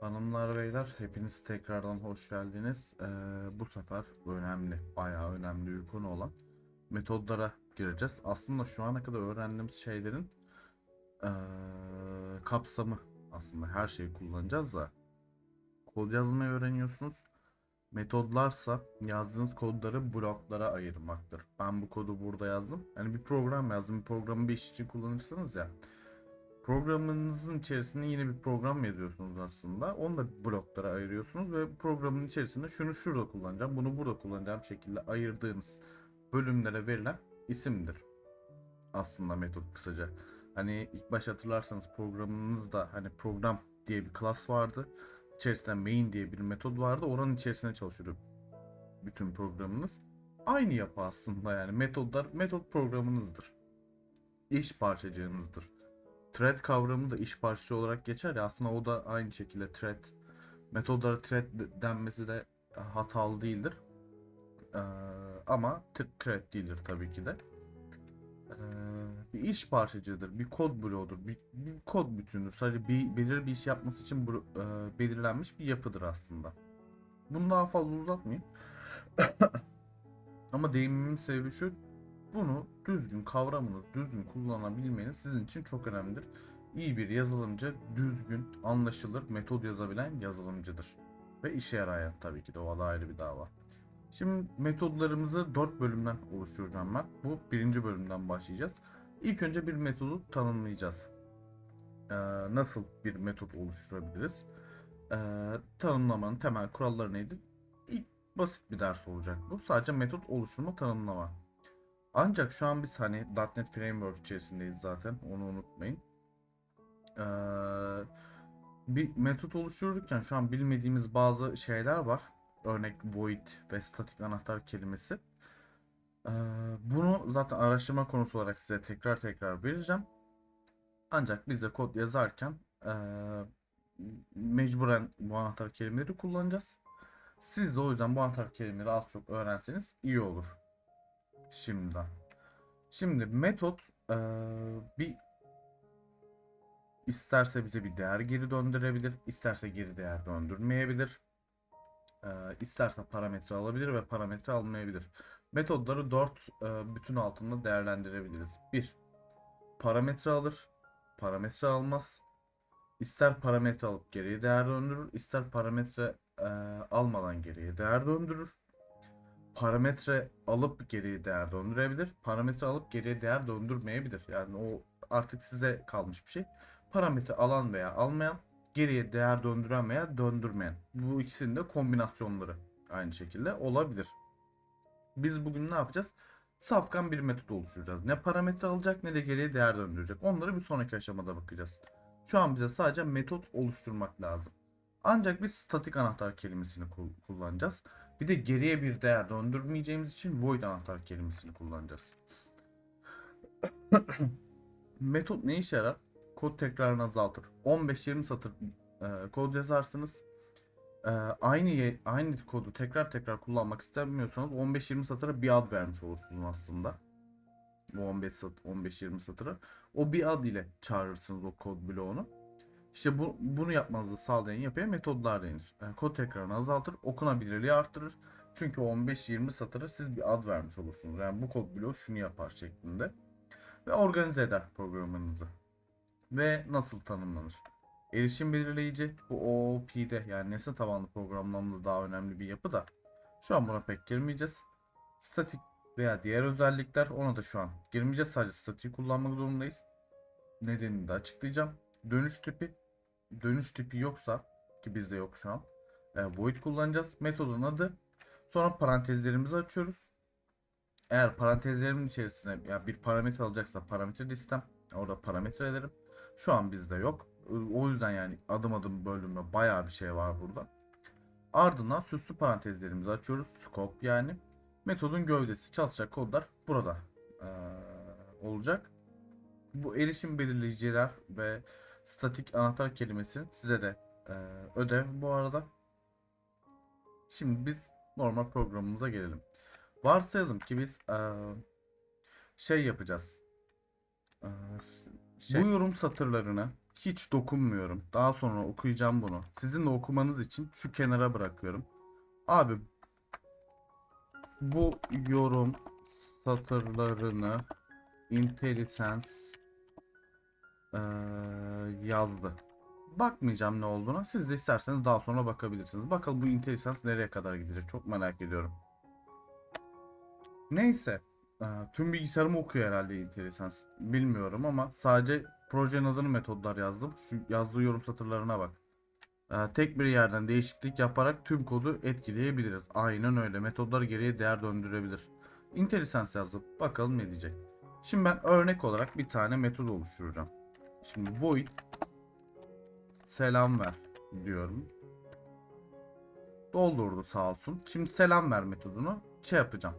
Hanımlar beyler hepiniz tekrardan hoş geldiniz. Ee, bu sefer önemli, bayağı önemli bir konu olan metodlara gireceğiz. Aslında şu ana kadar öğrendiğimiz şeylerin ee, kapsamı aslında her şeyi kullanacağız da kod yazmayı öğreniyorsunuz. Metodlarsa yazdığınız kodları bloklara ayırmaktır. Ben bu kodu burada yazdım. Yani bir program yazdım. Bir programı bir iş için kullanırsanız ya. Programınızın içerisinde yine bir program yazıyorsunuz aslında. Onu da bloklara ayırıyorsunuz ve programın içerisinde şunu şurada kullanacağım, bunu burada kullanacağım şekilde ayırdığınız bölümlere verilen isimdir. Aslında metot kısaca. Hani ilk baş hatırlarsanız programınızda hani program diye bir class vardı. İçerisinde main diye bir metod vardı. Oranın içerisine çalışıyordu bütün programınız. Aynı yapı aslında yani metodlar metot programınızdır. İş parçacığınızdır thread kavramı da iş parçası olarak geçer ya aslında o da aynı şekilde thread metodlara thread denmesi de hatalı değildir. Ee, ama thread değildir tabii ki de. Ee, bir iş parçacığıdır, bir kod bloğudur, bir, bir kod bütünüdür. Sadece bir belirli bir iş yapması için bu, e, belirlenmiş bir yapıdır aslında. Bunu daha fazla uzatmayayım. Ama değinimin sebebi şu, bunu düzgün kavramınız, düzgün kullanabilmeniz sizin için çok önemlidir. İyi bir yazılımcı düzgün, anlaşılır metod yazabilen yazılımcıdır. Ve işe yarayan tabii ki de o da ayrı bir dava. Şimdi metodlarımızı 4 bölümden oluşturacağım ben. Bu birinci bölümden başlayacağız. İlk önce bir metodu tanımlayacağız. Ee, nasıl bir metot oluşturabiliriz? Ee, tanımlamanın temel kuralları neydi? İlk basit bir ders olacak bu. Sadece metot oluşturma tanımlama. Ancak şu an biz hani .NET Framework içerisindeyiz zaten. Onu unutmayın. Ee, bir metot oluştururken şu an bilmediğimiz bazı şeyler var. Örnek void ve statik anahtar kelimesi. Ee, bunu zaten araştırma konusu olarak size tekrar tekrar vereceğim. Ancak biz de kod yazarken ee, mecburen bu anahtar kelimeleri kullanacağız. Siz de o yüzden bu anahtar kelimeleri az çok öğrenseniz iyi olur. Şimdi. Şimdi metot eee, bir isterse bize bir değer geri döndürebilir, isterse geri değer döndürmeyebilir. Eee, isterse parametre alabilir ve parametre almayabilir. Metodları 4 bütün altında değerlendirebiliriz. 1. Parametre alır, parametre almaz. İster parametre alıp geriye değer döndürür, ister parametre eee, almadan geriye değer döndürür parametre alıp geriye değer döndürebilir. Parametre alıp geriye değer döndürmeyebilir. Yani o artık size kalmış bir şey. Parametre alan veya almayan, geriye değer döndüren veya döndürmeyen. Bu ikisinin de kombinasyonları aynı şekilde olabilir. Biz bugün ne yapacağız? Safkan bir metot oluşturacağız. Ne parametre alacak ne de geriye değer döndürecek. Onları bir sonraki aşamada bakacağız. Şu an bize sadece metot oluşturmak lazım. Ancak biz statik anahtar kelimesini kullanacağız. Bir de geriye bir değer döndürmeyeceğimiz için void anahtar kelimesini kullanacağız. Metot ne işe yarar? Kod tekrarını azaltır. 15-20 satır e, kod yazarsınız. E, aynı aynı kodu tekrar tekrar kullanmak istemiyorsanız 15-20 satıra bir ad vermiş olursunuz aslında. Bu 15 15-20 satıra. O bir ad ile çağırırsınız o kod bloğunu. İşte bu, bunu yapmanızı sağlayan yapıya metodlar denir. Yani kod tekrarını azaltır, okunabilirliği arttırır. Çünkü 15-20 satıra siz bir ad vermiş olursunuz. Yani bu kod bloğu şunu yapar şeklinde. Ve organize eder programınızı. Ve nasıl tanımlanır? Erişim belirleyici bu OOP'de yani nesne tabanlı programlamada daha önemli bir yapı da. Şu an buna pek girmeyeceğiz. Statik veya diğer özellikler ona da şu an girmeyeceğiz. Sadece statiği kullanmak zorundayız. Nedenini de açıklayacağım. Dönüş tipi dönüş tipi yoksa ki bizde yok şu an. E, void kullanacağız. Metodun adı. Sonra parantezlerimizi açıyoruz. Eğer parantezlerimin içerisine ya bir parametre alacaksa parametre listem orada parametre ederim. Şu an bizde yok. O yüzden yani adım adım bölünme bayağı bir şey var burada. Ardından süslü parantezlerimizi açıyoruz. Scope yani. Metodun gövdesi çalışacak kodlar burada ee, olacak. Bu erişim belirleyiciler ve statik anahtar kelimesi size de e, ödev bu arada. Şimdi biz normal programımıza gelelim. Varsayalım ki biz e, şey yapacağız. E, şey, bu yorum satırlarını hiç dokunmuyorum. Daha sonra okuyacağım bunu. Sizin de okumanız için şu kenara bırakıyorum. Abi bu yorum satırlarını IntelliSense eee, yazdı. Bakmayacağım ne olduğuna. Siz de isterseniz daha sonra bakabilirsiniz. Bakalım bu IntelliSense nereye kadar gidecek. Çok merak ediyorum. Neyse. eee, tüm bilgisayarımı okuyor herhalde IntelliSense. Bilmiyorum ama sadece projenin adını metodlar yazdım. Şu yazdığı yorum satırlarına bak. Eee, tek bir yerden değişiklik yaparak tüm kodu etkileyebiliriz. Aynen öyle. Metodlar geriye değer döndürebilir. IntelliSense yazdım. Bakalım ne diyecek. Şimdi ben örnek olarak bir tane metod oluşturacağım. Şimdi void selam ver diyorum. Doldurdu sağ olsun. Şimdi selam ver metodunu şey yapacağım.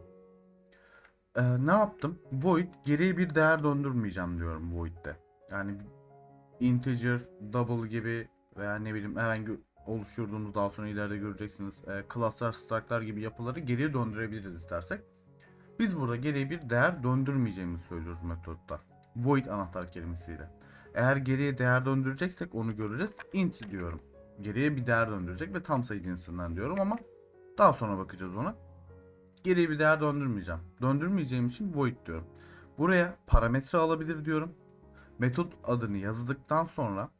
Ee, ne yaptım? Void geriye bir değer döndürmeyeceğim diyorum void'de. Yani integer, double gibi veya ne bileyim herhangi oluşturduğumuz daha sonra ileride göreceksiniz. E, classlar, struct'lar gibi yapıları geriye döndürebiliriz istersek. Biz burada geriye bir değer döndürmeyeceğimizi söylüyoruz metotta. Void anahtar kelimesiyle. Eğer geriye değer döndüreceksek onu göreceğiz. Int diyorum. Geriye bir değer döndürecek ve tam sayı cinsinden diyorum ama daha sonra bakacağız ona. Geriye bir değer döndürmeyeceğim. Döndürmeyeceğim için void diyorum. Buraya parametre alabilir diyorum. Metot adını yazdıktan sonra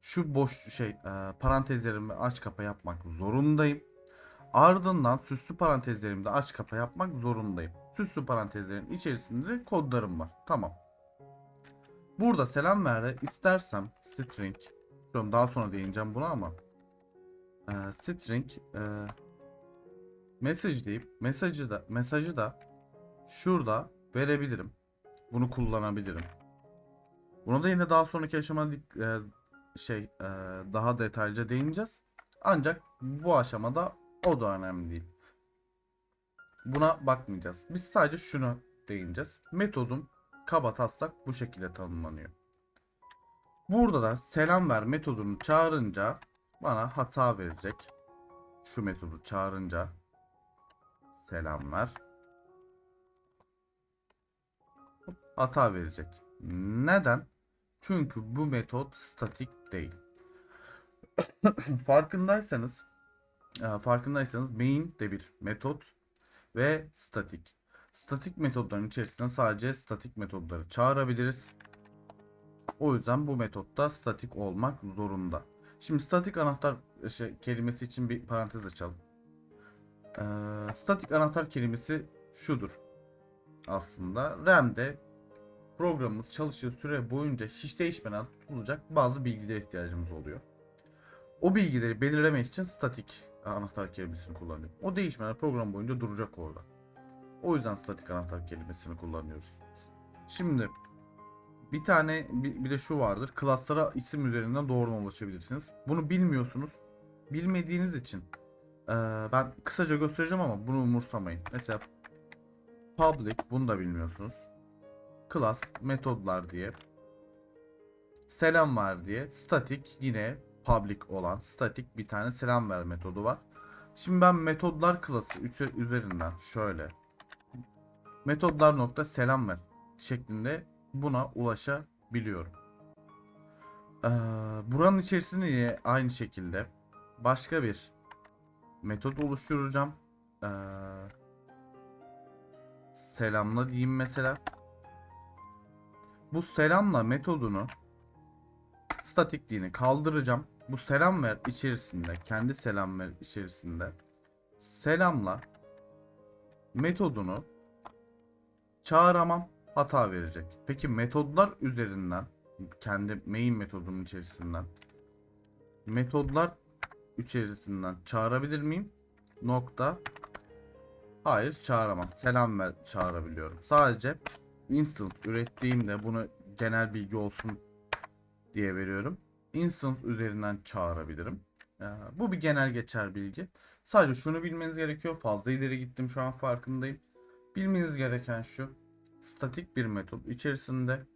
şu boş şey e, parantezlerimi aç kapa yapmak zorundayım. Ardından süslü parantezlerimde aç kapa yapmak zorundayım. Süslü parantezlerin içerisinde de kodlarım var. Tamam. Burada selam ver istersem string Diyorum daha sonra değineceğim buna ama e, string e, message deyip mesajı da mesajı da şurada verebilirim. Bunu kullanabilirim. Buna da yine daha sonraki aşamada e, şey e, daha detaylıca değineceğiz. Ancak bu aşamada o da önemli değil. Buna bakmayacağız. Biz sadece şunu değineceğiz. Metodum kaba taslak bu şekilde tanımlanıyor. Burada da selam ver metodunu çağırınca bana hata verecek. Şu metodu çağırınca selam ver. Hata verecek. Neden? Çünkü bu metot statik değil. Farkındaysanız e, farkındaysanız main de bir metot ve statik. Statik metodların içerisinde sadece statik metodları çağırabiliriz. O yüzden bu metotta statik olmak zorunda. Şimdi statik anahtar şey, kelimesi için bir parantez açalım. Ee, statik anahtar kelimesi şudur. Aslında RAM'de programımız çalıştığı süre boyunca hiç değişmeden tutulacak bazı bilgilere ihtiyacımız oluyor. O bilgileri belirlemek için statik anahtar kelimesini kullanıyorum. O değişmeden program boyunca duracak orada. O yüzden statik anahtar kelimesini kullanıyoruz. Şimdi bir tane bir, bir de şu vardır. Klaslara isim üzerinden doğrudan ulaşabilirsiniz. Bunu bilmiyorsunuz. Bilmediğiniz için eee, ben kısaca göstereceğim ama bunu umursamayın. Mesela public bunu da bilmiyorsunuz. Class metodlar diye selam var diye statik yine public olan statik bir tane selam ver metodu var. Şimdi ben metodlar klası üzerinden şöyle metodlar nokta selam ver şeklinde buna ulaşabiliyorum. Ee, buranın içerisinde yine aynı şekilde başka bir metot oluşturacağım. Ee, selamla diyeyim mesela. Bu selamla metodunu statikliğini kaldıracağım. Bu selam ver içerisinde, kendi selam ver içerisinde selamla metodunu çağıramam hata verecek. Peki metodlar üzerinden kendi main metodunun içerisinden metodlar içerisinden çağırabilir miyim? Nokta Hayır çağıramam. Selam ver çağırabiliyorum. Sadece instance ürettiğimde bunu genel bilgi olsun diye veriyorum. Instance üzerinden çağırabilirim. Ee, bu bir genel geçer bilgi. Sadece şunu bilmeniz gerekiyor. Fazla ileri gittim şu an farkındayım. Bilmeniz gereken şu. Statik bir metot içerisinde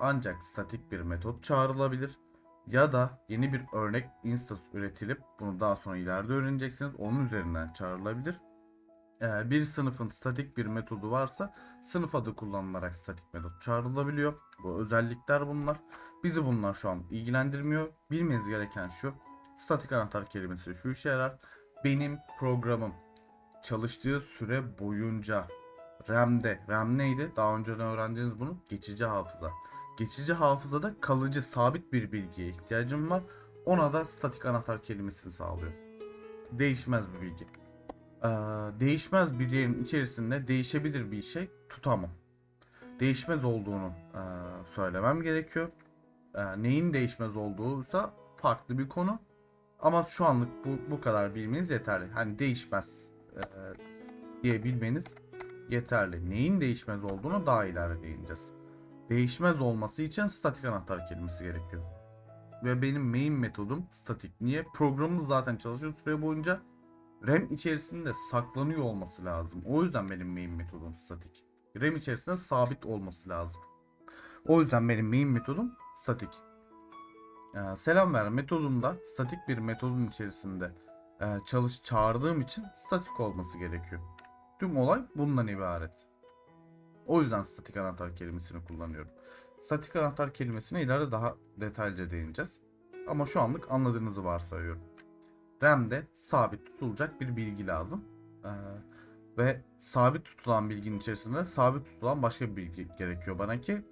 ancak statik bir metot çağrılabilir. Ya da yeni bir örnek instance üretilip bunu daha sonra ileride öğreneceksiniz. Onun üzerinden çağrılabilir. Ee, bir sınıfın statik bir metodu varsa sınıf adı kullanılarak statik metot çağrılabiliyor. Bu özellikler bunlar. Bizi bunlar şu an ilgilendirmiyor. Bilmeniz gereken şu. Statik anahtar kelimesi şu işe yarar. Benim programım çalıştığı süre boyunca RAM'de, RAM neydi? Daha önceden öğrendiğiniz bunu. Geçici hafıza. Geçici hafızada kalıcı, sabit bir bilgiye ihtiyacım var. Ona da statik anahtar kelimesini sağlıyor. Değişmez bir bilgi. Ee, değişmez bir yerin içerisinde değişebilir bir şey tutamam. Değişmez olduğunu e, söylemem gerekiyor. E, neyin değişmez olduğuysa farklı bir konu. Ama şu anlık bu, bu kadar bilmeniz yeterli. Hani değişmez e, diye bilmeniz yeterli. Neyin değişmez olduğunu daha ileride değineceğiz. Değişmez olması için statik anahtar kelimesi gerekiyor. Ve benim main metodum statik. Niye? Programımız zaten çalışıyor süre boyunca. RAM içerisinde saklanıyor olması lazım. O yüzden benim main metodum statik. RAM içerisinde sabit olması lazım. O yüzden benim main metodum statik. Ee, selam ver metodumda statik bir metodun içerisinde e, çalış çağırdığım için statik olması gerekiyor. Tüm olay bundan ibaret. O yüzden statik anahtar kelimesini kullanıyorum. Statik anahtar kelimesine ileride daha detaylıca değineceğiz. Ama şu anlık anladığınızı varsayıyorum. RAM'de sabit tutulacak bir bilgi lazım. Ee, ve sabit tutulan bilginin içerisinde sabit tutulan başka bir bilgi gerekiyor bana ki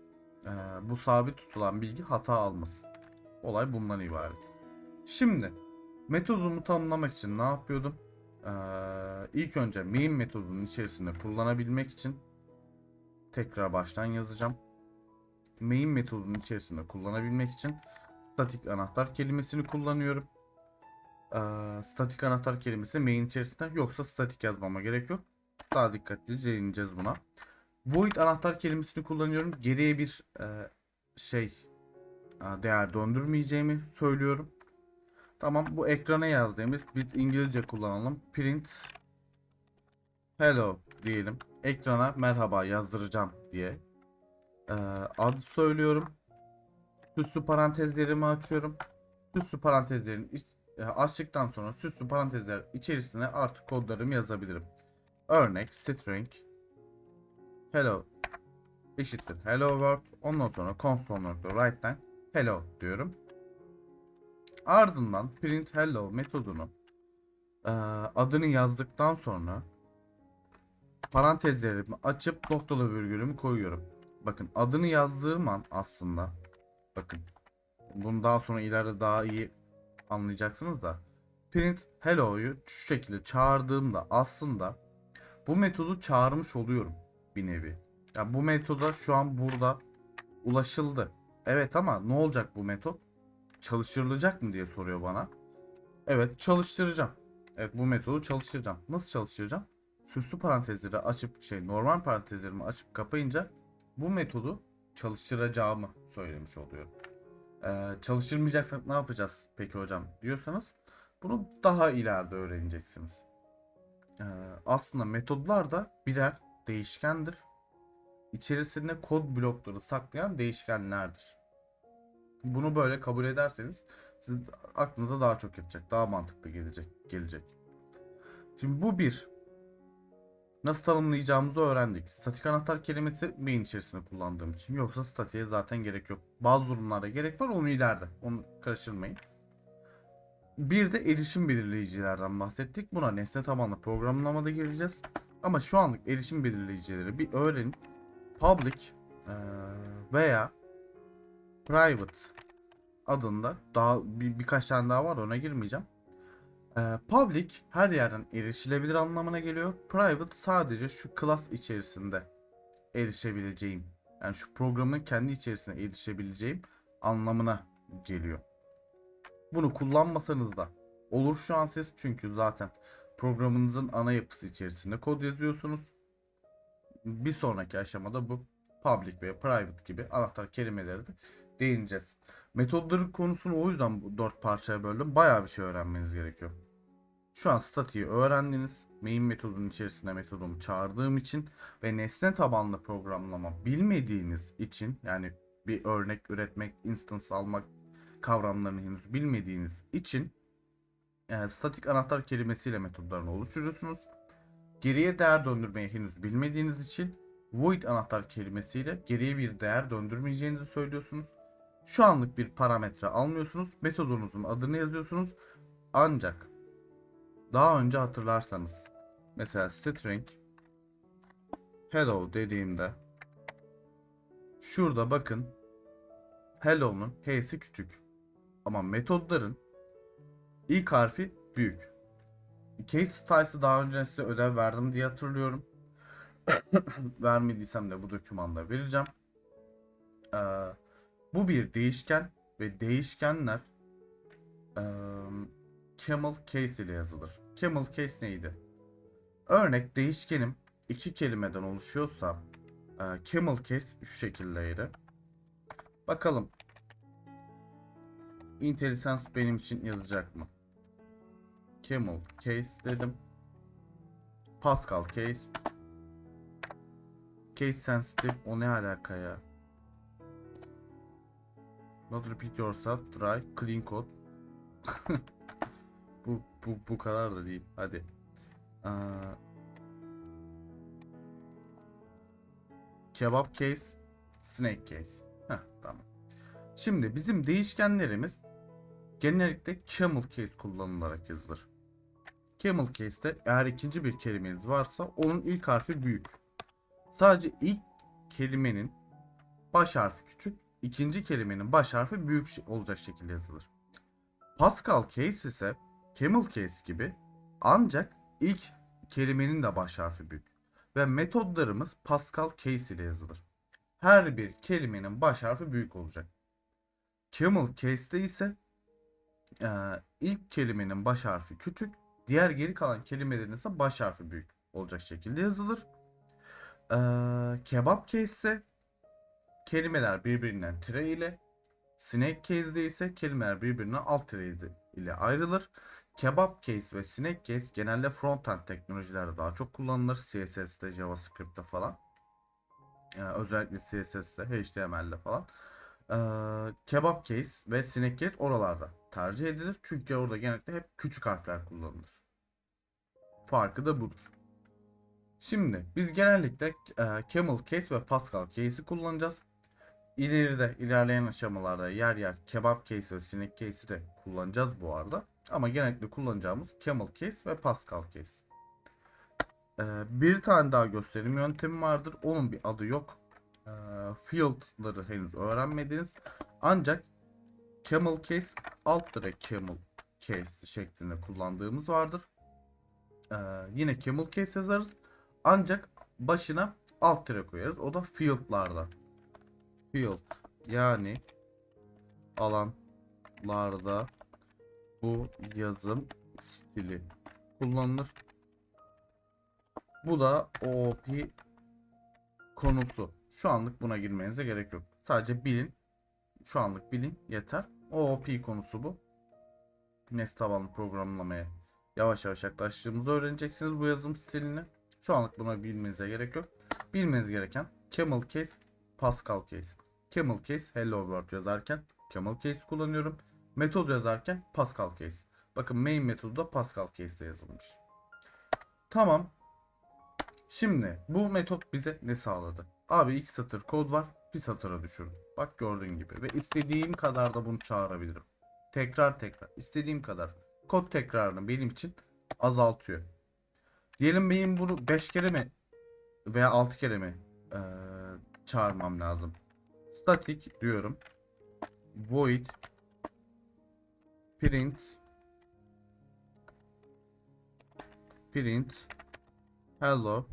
e, bu sabit tutulan bilgi hata almasın. Olay bundan ibaret. Şimdi metodumu tanımlamak için ne yapıyordum? Ee, ilk önce main metodunun içerisinde kullanabilmek için tekrar baştan yazacağım. Main metodunun içerisinde kullanabilmek için statik anahtar kelimesini kullanıyorum. Ee, statik anahtar kelimesi main içerisinde yoksa statik yazmama gerek yok. Daha dikkatli değineceğiz buna. Void anahtar kelimesini kullanıyorum. Geriye bir e, şey e, değer döndürmeyeceğimi söylüyorum. Tamam bu ekrana yazdığımız biz İngilizce kullanalım. Print hello diyelim. Ekrana merhaba yazdıracağım diye e, ad söylüyorum. Süslü parantezlerimi açıyorum. Süslü parantezlerin iç, açtıktan sonra süslü parantezler içerisine artık kodlarımı yazabilirim. Örnek string hello eşittir hello world. Ondan sonra console.write'den hello diyorum. Ardından print hello metodunu e, adını yazdıktan sonra parantezlerimi açıp noktalı virgülümü koyuyorum. Bakın adını yazdığım an aslında bakın bunu daha sonra ileride daha iyi anlayacaksınız da print hello'yu şu şekilde çağırdığımda aslında bu metodu çağırmış oluyorum bir nevi. Ya bu metoda şu an burada ulaşıldı. Evet ama ne olacak bu metot? Çalıştırılacak mı diye soruyor bana. Evet çalıştıracağım. Evet bu metodu çalıştıracağım. Nasıl çalıştıracağım? Süslü parantezleri açıp şey normal parantezlerimi açıp kapayınca bu metodu çalıştıracağımı söylemiş oluyorum. Ee, çalıştırmayacaksak ne yapacağız peki hocam diyorsanız bunu daha ileride öğreneceksiniz. Ee, aslında metodlar da birer değişkendir. İçerisinde kod blokları saklayan değişkenlerdir. Bunu böyle kabul ederseniz sizin aklınıza daha çok yatacak, daha mantıklı gelecek. gelecek. Şimdi bu bir. Nasıl tanımlayacağımızı öğrendik. Statik anahtar kelimesi main içerisinde kullandığım için. Yoksa statiğe zaten gerek yok. Bazı durumlarda gerek var onu ileride. Onu karıştırmayın. Bir de erişim belirleyicilerden bahsettik. Buna nesne tabanlı programlamada gireceğiz. Ama şu anlık erişim belirleyicileri bir öğrenin. Public veya private adında daha bir, birkaç tane daha var ona girmeyeceğim. Ee, public her yerden erişilebilir anlamına geliyor. Private sadece şu class içerisinde erişebileceğim. Yani şu programın kendi içerisine erişebileceğim anlamına geliyor. Bunu kullanmasanız da olur şu an siz çünkü zaten programınızın ana yapısı içerisinde kod yazıyorsunuz. Bir sonraki aşamada bu public ve private gibi anahtar kelimeleri de değineceğiz. Metodların konusunu o yüzden bu dört parçaya böldüm. Bayağı bir şey öğrenmeniz gerekiyor. Şu an statiği öğrendiniz. Main metodunun içerisinde metodumu çağırdığım için ve nesne tabanlı programlama bilmediğiniz için yani bir örnek üretmek, instance almak kavramlarını henüz bilmediğiniz için e, statik anahtar kelimesiyle metodlarını oluşturuyorsunuz. geriye değer döndürmeyi henüz bilmediğiniz için void anahtar kelimesiyle geriye bir değer döndürmeyeceğinizi söylüyorsunuz. Şu anlık bir parametre almıyorsunuz. Metodunuzun adını yazıyorsunuz. Ancak daha önce hatırlarsanız mesela string hello dediğimde şurada bakın hello'nun h'si küçük ama metodların ilk harfi büyük. Case styles'ı daha önce size ödev verdim diye hatırlıyorum. Vermediysem de bu dokümanda vereceğim. Ee, bu bir değişken ve değişkenler eee, camel case ile yazılır. Camel case neydi? Örnek değişkenim iki kelimeden oluşuyorsa eee, camel case şu şekildeydi. Bakalım IntelliSense benim için yazacak mı? Camel case dedim. Pascal case. Case sensitive o ne alaka ya? Not repeat yourself, try, clean code. bu, bu, bu kadar da değil. Hadi. Aa, kebap case, snake case. Heh, tamam. Şimdi bizim değişkenlerimiz genellikle camel case kullanılarak yazılır. Camel case'te eğer ikinci bir kelimeniz varsa onun ilk harfi büyük. Sadece ilk kelimenin baş harfi küçük, ikinci kelimenin baş harfi büyük olacak şekilde yazılır. Pascal case ise camel case gibi ancak ilk kelimenin de baş harfi büyük. Ve metodlarımız Pascal case ile yazılır. Her bir kelimenin baş harfi büyük olacak. Camel case'te ise eee, ilk kelimenin baş harfi küçük, diğer geri kalan kelimelerin ise baş harfi büyük olacak şekilde yazılır. Eee, kebap case ise kelimeler birbirinden tire ile, snake case'de ise kelimeler birbirinden alt tire ile- ayrılır. Kebap case ve snake case genelde frontend teknolojilerde daha çok kullanılır. CSS'de, JavaScript'te falan. Yani özellikle CSS'de, HTML'de falan. Ee, kebap case ve snake case oralarda tercih edilir. Çünkü orada genellikle hep küçük harfler kullanılır. Farkı da budur. Şimdi biz genellikle e, camel case ve Pascal case'i kullanacağız. İleride, ilerleyen aşamalarda yer yer kebap case ve snake case'i de kullanacağız bu arada. Ama genellikle kullanacağımız camel case ve Pascal case. Ee, bir tane daha gösterim yöntemi vardır. Onun bir adı yok. Ee, field'ları henüz öğrenmediniz. Ancak camel case alt direkt camel case şeklinde kullandığımız vardır. Ee, yine camel case yazarız. Ancak başına alt tire koyarız. O da field'larda. Field yani alanlarda bu yazım stili kullanılır. Bu da OOP konusu. Şu anlık buna girmenize gerek yok. Sadece bilin. Şu anlık bilin yeter. OOP konusu bu. Nesne tabanlı programlamaya yavaş yavaş yaklaştığımızı öğreneceksiniz bu yazım stilini. Şu anlık buna bilmenize gerek yok. Bilmeniz gereken camel case, Pascal case. Camel case hello world yazarken camel case kullanıyorum. Metod yazarken Pascal case. Bakın main metodu da Pascal case ile yazılmış. Tamam. Şimdi bu metot bize ne sağladı? Abi ilk satır kod var. Bir satıra düşürdüm. Bak gördüğün gibi. Ve istediğim kadar da bunu çağırabilirim. Tekrar tekrar. istediğim kadar. Kod tekrarını benim için azaltıyor. Diyelim benim bunu 5 kere mi veya 6 kere mi eee, çağırmam lazım. Static diyorum. Void print print hello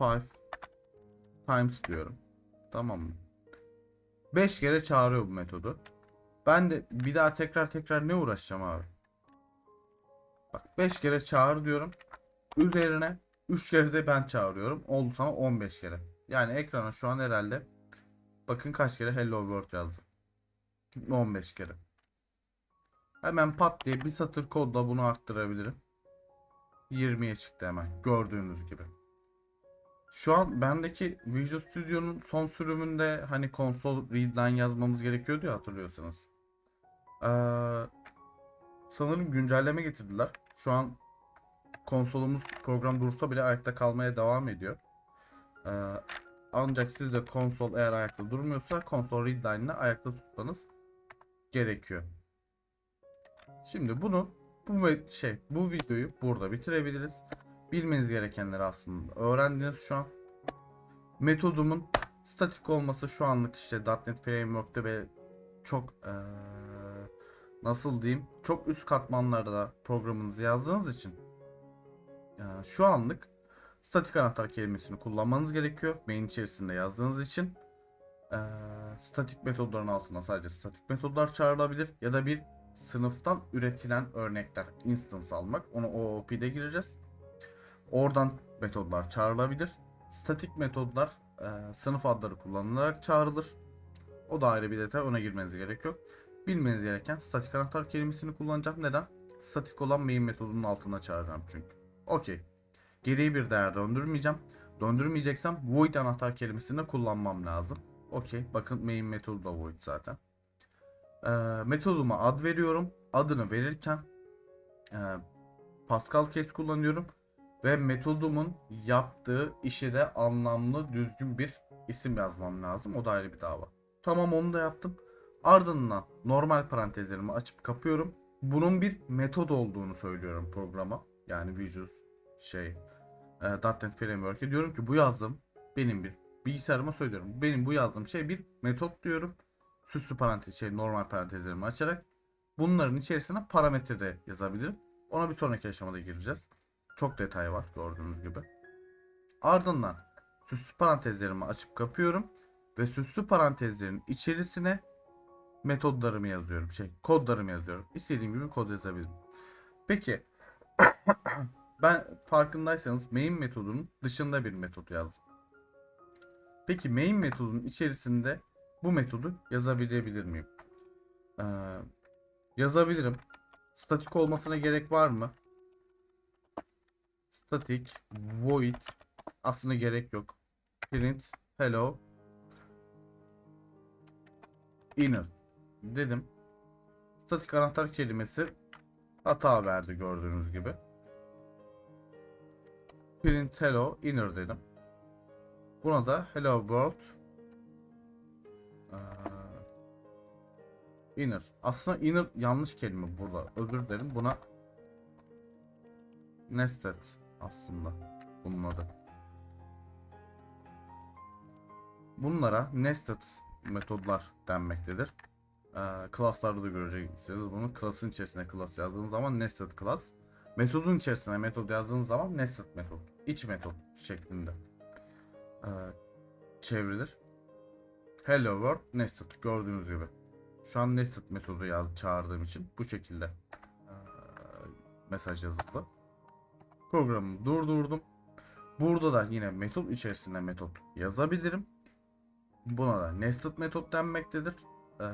5 times diyorum. Tamam mı? 5 kere çağırıyor bu metodu. Ben de bir daha tekrar tekrar ne uğraşacağım abi? Bak 5 kere çağır diyorum. Üzerine 3 kere de ben çağırıyorum. Oldu sana 15 kere. Yani ekrana şu an herhalde bakın kaç kere hello world yazdım. 15 kere. Hemen pat diye bir satır kodla bunu arttırabilirim. 20'ye çıktı hemen gördüğünüz gibi. Şu an bendeki Visual Studio'nun son sürümünde hani konsol readline yazmamız gerekiyordu ya hatırlıyorsanız. Ee, sanırım güncelleme getirdiler. Şu an konsolumuz program dursa bile ayakta kalmaya devam ediyor. Ee, ancak sizde konsol eğer ayakta durmuyorsa konsol readline'ını ayakta tutmanız gerekiyor. Şimdi bunu bu şey bu videoyu burada bitirebiliriz. Bilmeniz gerekenleri aslında öğrendiniz şu an. Metodumun statik olması şu anlık işte .NET Framework'te ve çok eee, nasıl diyeyim çok üst katmanlarda programınızı yazdığınız için eee, şu anlık statik anahtar kelimesini kullanmanız gerekiyor. Main içerisinde yazdığınız için eee, statik metodların altına sadece statik metodlar çağrılabilir ya da bir sınıftan üretilen örnekler instance almak. Onu OOP'de gireceğiz. Oradan metodlar çağrılabilir. Statik metodlar e, sınıf adları kullanılarak çağrılır. O da ayrı bir detay. Ona girmenize gerek yok. Bilmeniz gereken statik anahtar kelimesini kullanacağım. Neden? Statik olan main metodunun altına çağıracağım çünkü. Okey. Geriye bir değer döndürmeyeceğim. Döndürmeyeceksem void anahtar kelimesini kullanmam lazım. Okey. Bakın main metodu da void zaten. E, metoduma ad veriyorum. Adını verirken e, Pascal case kullanıyorum ve metodumun yaptığı işe de anlamlı düzgün bir isim yazmam lazım. O da ayrı bir dava. Tamam onu da yaptım. Ardından normal parantezlerimi açıp kapıyorum. Bunun bir metod olduğunu söylüyorum programa. Yani Visual şey e, .NET Framework'e diyorum ki bu yazdığım benim bir bilgisayarıma söylüyorum. Benim bu yazdığım şey bir metot diyorum. Süslü parantez şey normal parantezlerimi açarak bunların içerisine parametre de yazabilirim. Ona bir sonraki aşamada gireceğiz. Çok detay var gördüğünüz gibi. Ardından süslü parantezlerimi açıp kapıyorum ve süslü parantezlerin içerisine metodlarımı yazıyorum. Şey, kodlarımı yazıyorum. İstediğim gibi kod yazabilirim. Peki ben farkındaysanız main metodunun dışında bir metot yazdım. Peki main metodun içerisinde bu metodu yazabilebilir miyim? Ee, yazabilirim. Statik olmasına gerek var mı? Static void aslında gerek yok. Print hello inner dedim. Statik anahtar kelimesi hata verdi gördüğünüz gibi. Print hello inner dedim. Buna da hello world eee, inner. Aslında inner yanlış kelime burada. Özür dilerim. Buna nested aslında bunun adı. Bunlara nested metodlar denmektedir. Ee, class'larda da göreceksiniz bunu. Class'ın içerisine class yazdığınız zaman nested class. Metodun içerisine metod yazdığınız zaman nested metod. iç metod şeklinde ee, çevrilir. Hello world nested gördüğünüz gibi. Şu an nested metodu yaz, çağırdığım için bu şekilde ee, mesaj yazıldı. Programı durdurdum. Burada da yine metot içerisinde metot yazabilirim. Buna da nested metot denmektedir. Ee,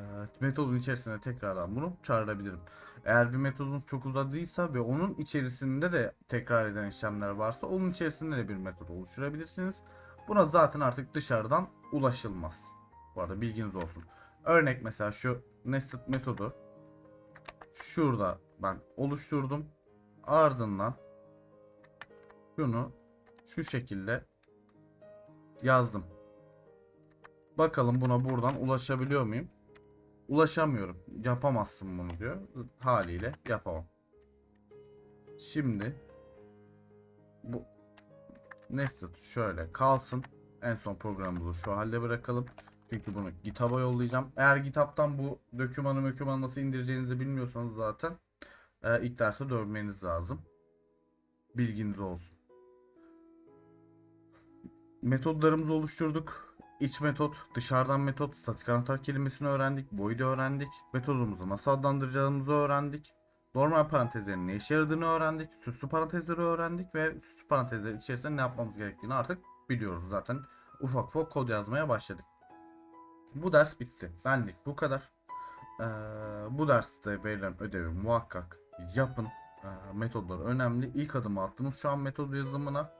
metodun içerisinde tekrardan bunu çağırabilirim. Eğer bir metodunuz çok uzadıysa ve onun içerisinde de tekrar eden işlemler varsa onun içerisinde de bir metod oluşturabilirsiniz. Buna zaten artık dışarıdan ulaşılmaz. Bu arada bilginiz olsun. Örnek mesela şu nested metodu şurada ben oluşturdum. Ardından şunu şu şekilde yazdım. Bakalım buna buradan ulaşabiliyor muyum? Ulaşamıyorum. Yapamazsın bunu diyor. Haliyle yapamam. Şimdi bu nested şöyle kalsın. En son programımızı şu halde bırakalım. Çünkü bunu GitHub'a yollayacağım. Eğer GitHub'tan bu dokümanı mökümanı nasıl indireceğinizi bilmiyorsanız zaten e, ilk derse dönmeniz lazım. Bilginiz olsun. Metodlarımızı oluşturduk. İç metot, dışarıdan metot, statik anahtar kelimesini öğrendik. Void'i öğrendik. Metodumuzu nasıl adlandıracağımızı öğrendik. Normal parantezlerin ne işe yaradığını öğrendik. Süslü parantezleri öğrendik ve süslü parantezler içerisinde ne yapmamız gerektiğini artık biliyoruz zaten. Ufak ufak kod yazmaya başladık. Bu ders bitti. Benlik bu kadar. Ee, bu derste verilen ödevi muhakkak yapın. Ee, metodlar önemli. İlk adımı attınız şu an metod yazımına.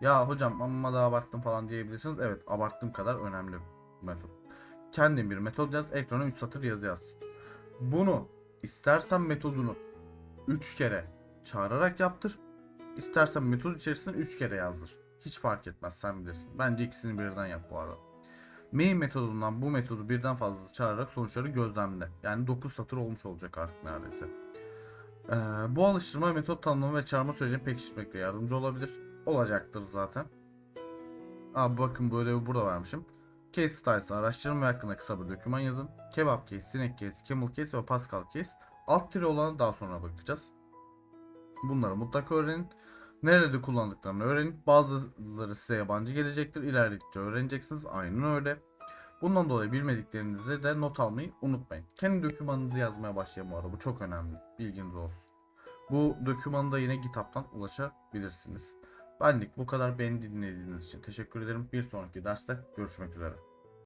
Ya hocam amma da abarttım falan diyebilirsiniz. Evet abarttığım kadar önemli bir metot. Kendin bir metod yaz. Ekrana 3 satır yazı yaz. Bunu istersen metodunu 3 kere çağırarak yaptır. İstersen metot içerisinde 3 kere yazdır. Hiç fark etmez sen bilirsin. Bence ikisini birden yap bu arada. Main metodundan bu metodu birden fazla çağırarak sonuçları gözlemle. Yani 9 satır olmuş olacak artık neredeyse. Ee, bu alıştırma metot tanımlama ve çağırma sürecini pekiştirmekte yardımcı olabilir. Olacaktır zaten. Aa, bakın bu ödevi burada vermişim. Case Styles araştırma ve hakkında kısa bir doküman yazın. Kebap case, sinek case, camel case ve Pascal case. Alt tire olanı daha sonra bakacağız. Bunları mutlaka öğrenin. Nerede kullandıklarını öğrenin. Bazıları size yabancı gelecektir. İlerledikçe öğreneceksiniz. Aynen öyle. Bundan dolayı bilmediklerinizi de not almayı unutmayın. Kendi dokümanınızı yazmaya başlayın bu arada. Bu çok önemli. Bilginiz olsun. Bu dokümanı da yine GitHub'tan ulaşabilirsiniz. Benlik bu kadar beni dinlediğiniz için teşekkür ederim. Bir sonraki derste görüşmek üzere.